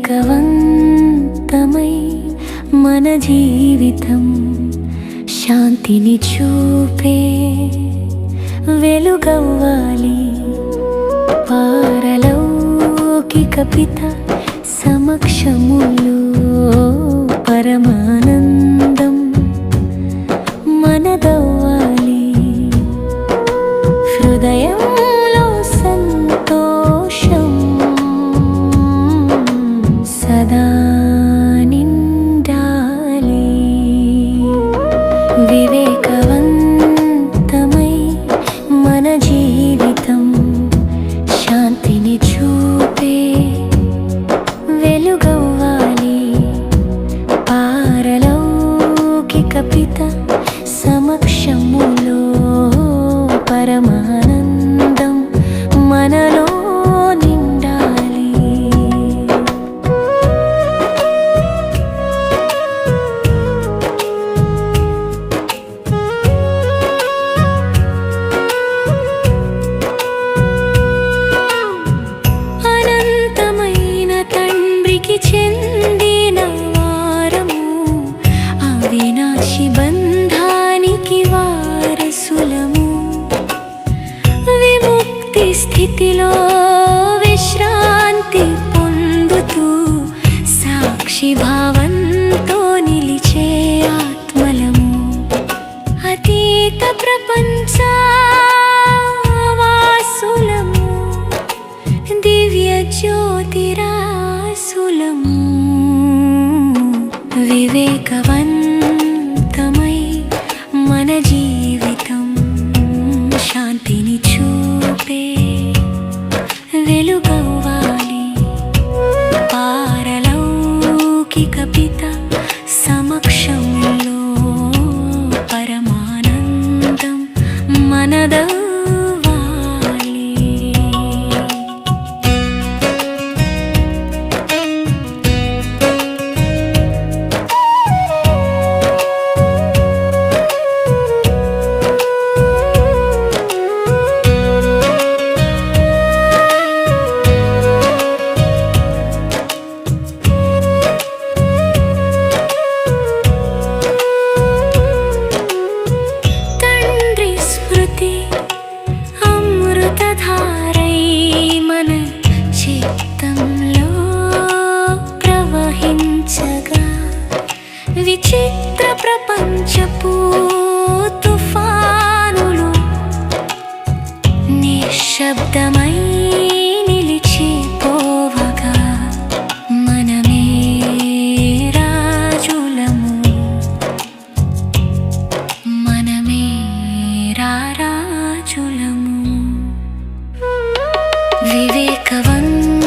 వివేకవంతమై మన జీవితం శాంతిని చూపే వెలుగవ్వాలి. పారలౌకిక పిత సమక్షములు పరమానందం మనలో నిండాలి. అనంతమైన తండ్రికి చెందిన వారము అవినాశి బంధానికి వారసులము. విముక్తి స్థితిలో విశ్రాంతి పొందుతూ సాక్షి భావంతో నిలిచే ఆత్మలము. అతీత ప్రపంచ వాసులము దివ్య జ్యోతిరాసులము. వివేకవంత పారలౌకిక పిత సమక్షంలో పరమానందం మనద విచిత్ర ప్రపంచపు తుఫానులు నిశ్శబ్దమై నిలిచిపోవగా వివేకవంత